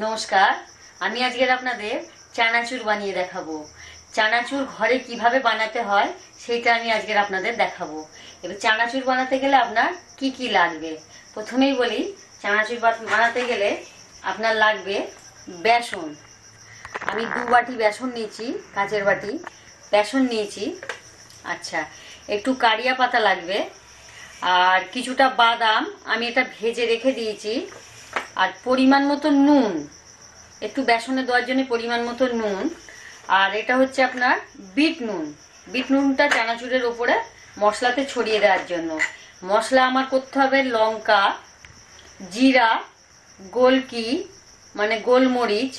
নমস্কার, আমি আজকের আপনাদের চানাচুর বানিয়ে দেখাবো। চানাচুর ঘরে কীভাবে বানাতে হয় সেইটা আমি আজকের আপনাদের দেখাবো। এবার চানাচুর বানাতে গেলে আপনার কি কি লাগবে? প্রথমেই বলি, চানাচুর বানাতে গেলে আপনার লাগবে বেসন। আমি দু বাটি বেসন নিয়েছি, কাঁচের বাটি। বেসন নিয়েছি আচ্ছা একটু কারিয়া পাতা লাগবে। আর কিছুটা বাদাম, আমি এটা ভেজে রেখে দিয়েছি। আর পরিমাণ মতো নুন। একটু বেসনে দেওয়ার জন্য পরিমাণ মতো নুন। আর এটা হচ্ছে আপনার বিট নুন। বিট নুনটা চানাচুরের ওপরে মশলাতে ছড়িয়ে দেওয়ার জন্য। মশলা আমার করতে হবে লঙ্কা, জিরা, গোলকি মানে গোলমরিচ,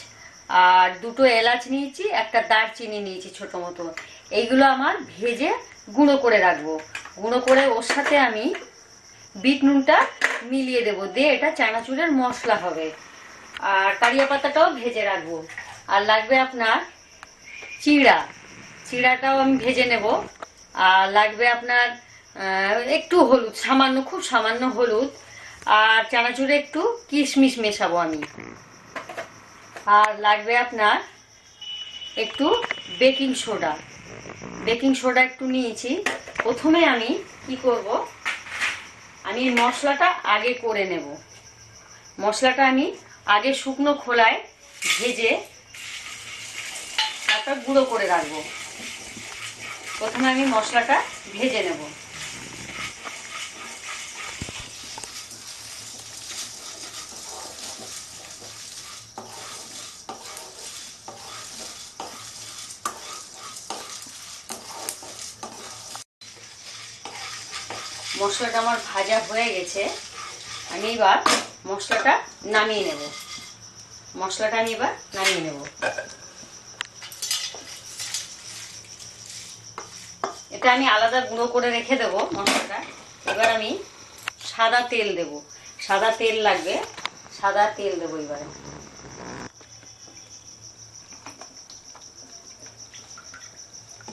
আর দুটো এলাচ নিয়েছি, একটা দারচিনি নিয়েছি ছোট মতো। এইগুলো আমার ভেজে গুঁড়ো করে রাখব। গুঁড়ো করে ওর সাথে আমি বিট নুনটা মিলিয়ে দেবো। দিয়ে এটা চানাচুরের মশলা হবে। আর কারিয়া পাতাটাও ভেজে রাখব। আর লাগবে আপনার চিড়া। চিড়াটাও আমি ভেজে নেব। আর লাগবে আপনার একটু হলুদ, সামান্য, খুব সামান্য হলুদ। আর চানাচুরে একটু কিশমিশ মেশাবো আমি। আর লাগবে আপনার একটু বেকিং সোডা। বেকিং সোডা একটু নিয়েছি। প্রথমে আমি কি করব? আমি মশলাটা আগে করে নেব। মশলাটা আমি আগে শুকনো খোলায় ভেজে তারপর গুঁড়ো করে রাখব। প্রথমে আমি মশলাটা ভেজে নেব। মশলাটা আমার ভাজা হয়ে গেছে। আমি এবার মশলাটা নামিয়ে নেব। মশলাটা আমি এবার নামিয়ে নেব। এটা আমি আলাদা গুঁড়ো করে রেখে দেবো মশলাটা। এবার আমি সাদা তেল দেব। সাদা তেল লাগবে। সাদা তেল দেবো এবারে।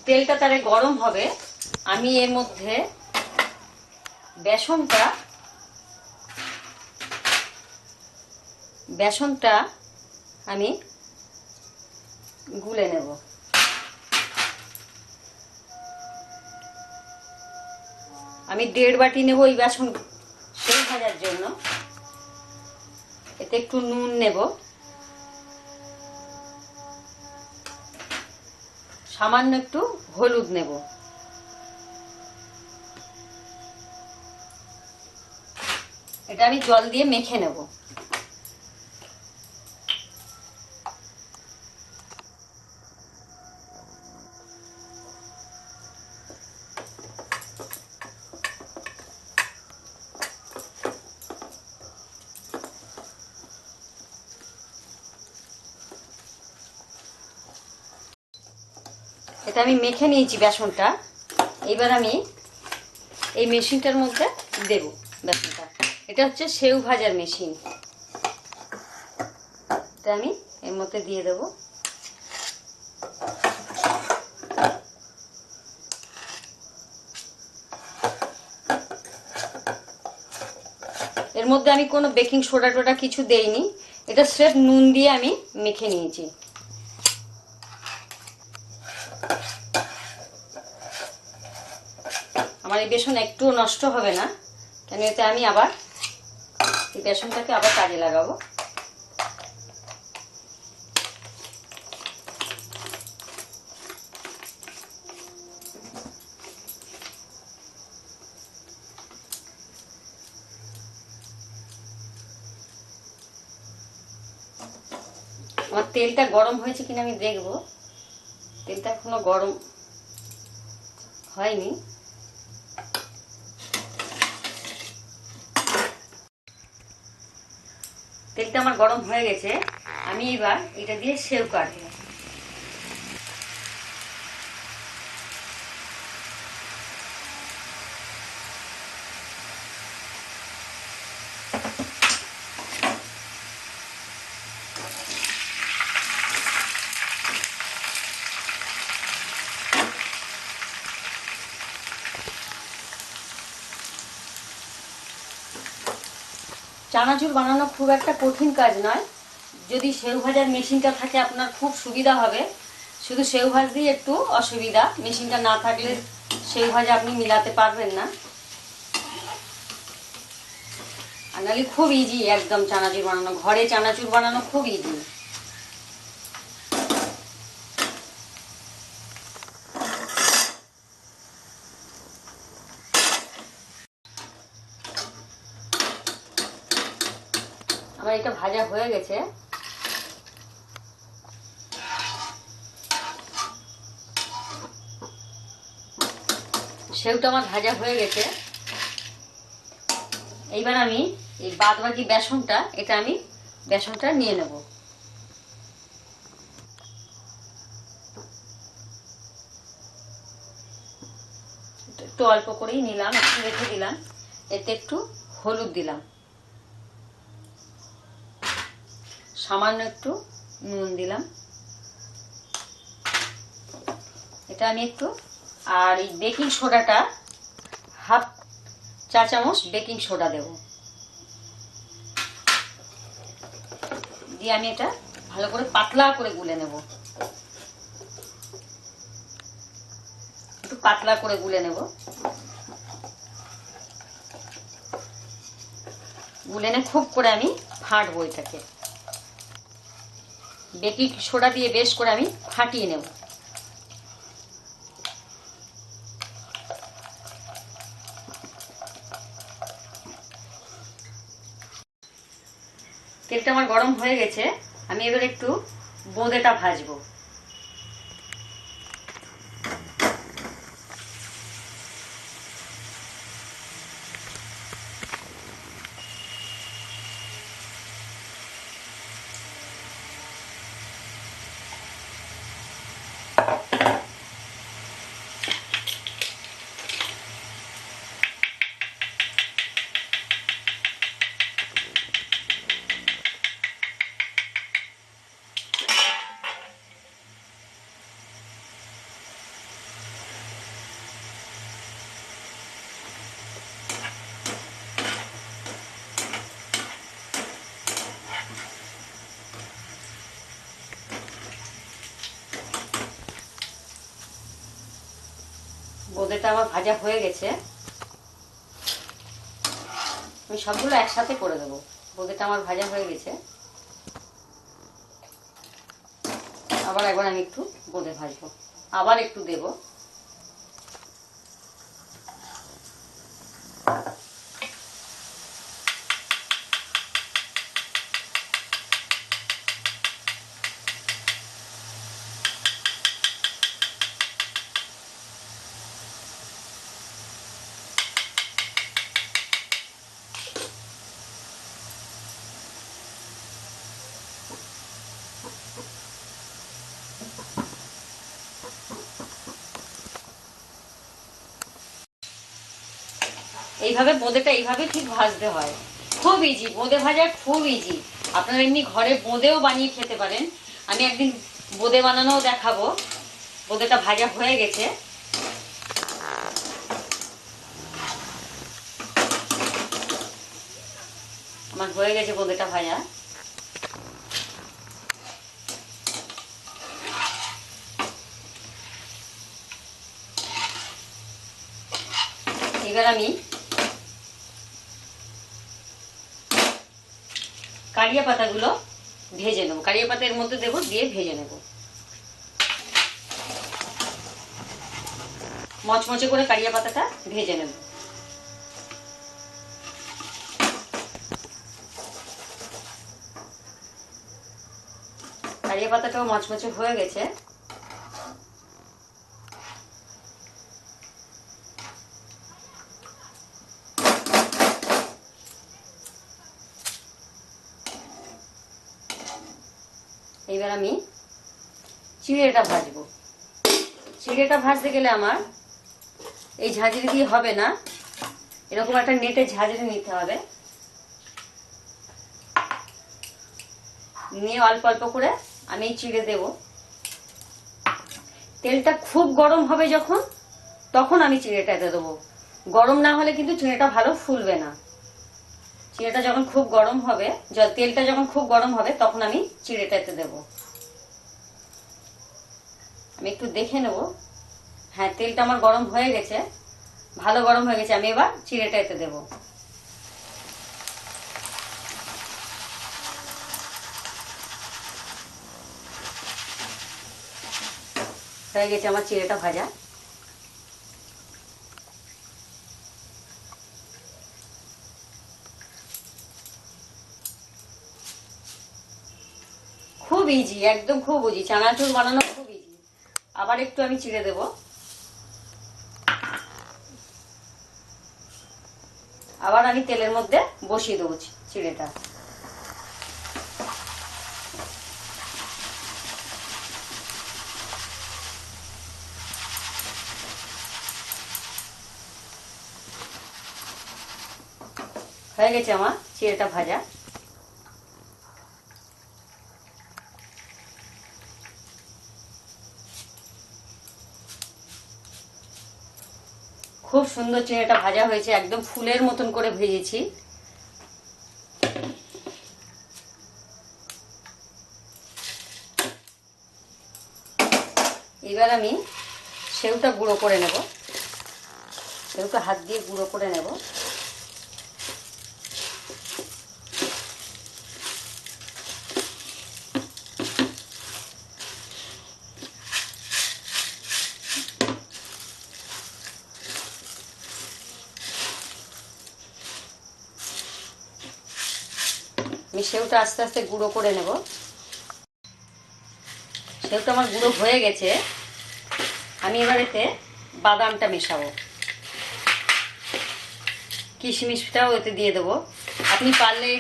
তেলটা তারে গরম হবে। আমি এর মধ্যে বেসনটা বেসনটা আমি গুলে নেব। আমি দেড় বাটি নেব ওই বেসন সেই ভাজার জন্য। এতে একটু নুন নেব। সামান্য একটু হলুদ নেব। এটা আমি জল দিয়ে মেখে নেব। এটা আমি মেখে নিয়েছি বেসনটা। এবার আমি এই মেশিনটার মধ্যে দেব বেসনটা। এটা হচ্ছে সেউ ভাজার মেশিন। এটা আমি এর মধ্যে দিয়ে দেব। এর মধ্যে আমি কোনো বেকিং সোডা টোডা কিছু দেইনি। এটা স্রেফ নুন দিয়ে আমি মেখে নিয়েছি। আমার এই বেসন একটুও নষ্ট হবে না। কেন এতে আমি আবার বেসনটাকে আবার কাজে লাগাবো। আমার তেলটা গরম হয়েছে কিনা আমি দেখব। তেলটা এখনও গরম হয়নি। তেলটা আমার গরম হয়ে গেছে। আমি এবার এটা দিয়ে সেও কাটবো। চানাচুর বানানো খুব একটা কঠিন কাজ নয়। যদি সেউ ভাজার মেশিনটা থাকে, আপনার খুব সুবিধা হবে। শুধু সেউ ভাজ দিয়ে একটু অসুবিধা। মেশিনটা না থাকলে সেউ ভাজা আপনি মিলাতে পারবেন না। আর নাহলে খুব ইজি একদম চানাচুর বানানো। ঘরে চানাচুর বানানো খুব ইজি আমার এটা ভাজা হয়ে গেছে। সেউটা আমার ভাজা হয়ে গেছে। এইবার আমি এই বাদ বাকি বেসনটা, এটা আমি বেসনটা নিয়ে নেব। একটু অল্প করেই নিলাম, একটু রেখে দিলাম, এতে একটু হলুদ দিলাম। সামান্য একটু নুন দিলাম। এটা আমি একটু, আর এই বেকিং সোডাটা হাফ চা চামচ বেকিং সোডা দেব। দিয়ে আমি এটা ভালো করে পাতলা করে গুলে নেব। একটু পাতলা করে গুলে নেব। গুলে নে, খুব করে আমি ফাটবো এটাকে। বেকিং সোডা দিয়ে বেশ করে আমি ফাটিয়ে নেব। তেলটা আমার গরম হয়ে গেছে, আমি এবার একটু বোঁদেটা ভাজবো। বোঁদেটা আমার ভাজা হয়ে গেছে। আমি সবগুলো একসাথে করে দেবো। বোঁদেটা আমার ভাজা হয়ে গেছে। আবার একবার আমি একটু বোঁদে ভাজবো। আবার একটু দেব। এইভাবে বোঁদেটা এইভাবে ঠিক ভাজতে হয়। খুব ইজি বোঁদে ভাজা খুব ইজি আপনারা এমনি ঘরে বোঁদেও বানিয়ে খেতে পারেন। আমি একদিন বোঁদে বানানোও দেখাবো। বোঁদেটা ভাজা হয়ে গেছে। আমার হয়ে গেছে বোঁদেটা ভাজা। এবার আমি কারিয়া পাতাগুলো ভেজে নেব। কারিয়া পাতা এর মধ্যে দেবো, দিয়ে ভেজে নেব। মচমচে করে কারিয়া পাতাটা ভেজে নেব। কারিয়া পাতাটাও মচমচে হয়ে গেছে। আমি চিড়েটা ভাজবো। চিড়েটা ভাজতে গেলে আমার এই ঝাঁঝরি দিয়ে হবে না। এরকম একটা নেটে ঝাঁঝরি নিতে হবে। নিয়ে অল্প অল্প করে আমি চিড়ে দেব। তেলটা খুব গরম হবে যখন, তখন আমি চিড়েটাতে দেবো। গরম না হলে কিন্তু চিড়েটা ভালো ফুলবে না। চিড়েটা যখন খুব গরম হবে জল তেলটা যখন খুব গরম হবে, তখন আমি চিড়েটা এতে দেবো। আমি একটু দেখে নেব। হ্যাঁ তেলটা আমার গরম হয়ে গেছে, ভালো গরম হয়ে গেছে, আমি এবার চিড়েটা এতে দেবো। হয়ে গেছে আমার চিড়েটা ভাজা খুব ইজি একদম খুব ইজি চানাচুর বানানো খুব ইজি আবার একটু আমি চিড়ে দেব। আবার আমি তেলের মধ্যে বসিয়ে দেবো চিড়েটা। হয়ে গেছে আমার চিড়েটা ভাজা খুব সুন্দর চিড়েটা ভাজা হয়েছে, একদম ফুলের মতন করে ভেজেছি। এবার আমি সেউটা গুঁড়ো করে নেব। সেউটা হাত দিয়ে গুঁড়ো করে নেব। আমি সেউটা আস্তে আস্তে গুঁড়ো করে নেব। সেউটা আমার গুঁড়ো হয়ে গেছে। আমি এবার এতে বাদামটা মেশাবো। কিশমিশটাও এতে দিয়ে দেবো। আপনি পারলে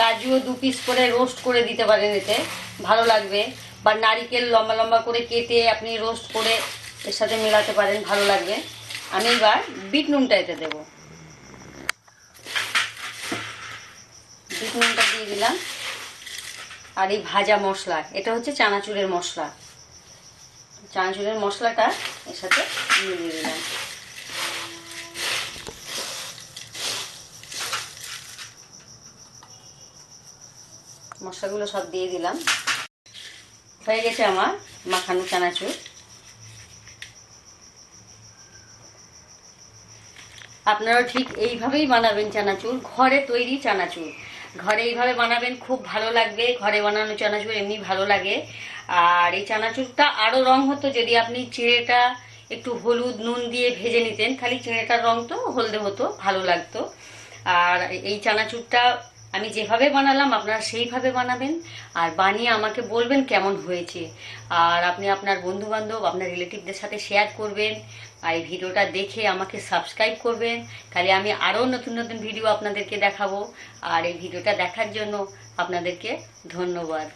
কাজুও দু পিস করে রোস্ট করে দিতে পারেন এতে। ভালো লাগবে। বা নারিকেল লম্বা লম্বা করে কেটে আপনি রোস্ট করে এর সাথে মেলাতে পারেন, ভালো লাগবে। আমি এবার বিট নুনটা এতে দেবো। বিট দিয়ে দিলাম। আর এই ভাজা মশলা, এটা হচ্ছে চানাচুরের মশলা। চানাচুরের মশলাটা এর সাথে মিলিয়ে দিলাম। মশলাগুলো সব দিয়ে দিলাম। হয়ে গেছে আমার মাখানো চানাচুর। আপনারাও ঠিক এইভাবেই বানাবেন চানাচুর, ঘরে তৈরি চানাচুর। ঘরে এইভাবে বানাবেন, খুব ভালো লাগবে। ঘরে বানানো চানাচুর এমনি ভালো লাগে। আর এই চানাচুরটা আরও রং হতো যদি আপনি চিড়েটা একটু হলুদ নুন দিয়ে ভেজে নিতেন, খালি চিড়েটার রং তো হলদে হতো, ভালো লাগতো। আর এই চানাচুরটা আমি যেভাবে বানালাম, আপনারা সেইভাবে বানাবেন। আর বানিয়ে আমাকে বলবেন কেমন হয়েছে। আর আপনি আপনার বন্ধুবান্ধব, আপনার রিলেটিভদের সাথে শেয়ার করবেন। আর এই ভিডিওটা দেখে আমাকে সাবস্ক্রাইব করবেন। তাহলে আমি আরও নতুন নতুন ভিডিও আপনাদেরকে দেখাবো। আর এই ভিডিওটা দেখার জন্য আপনাদেরকে ধন্যবাদ।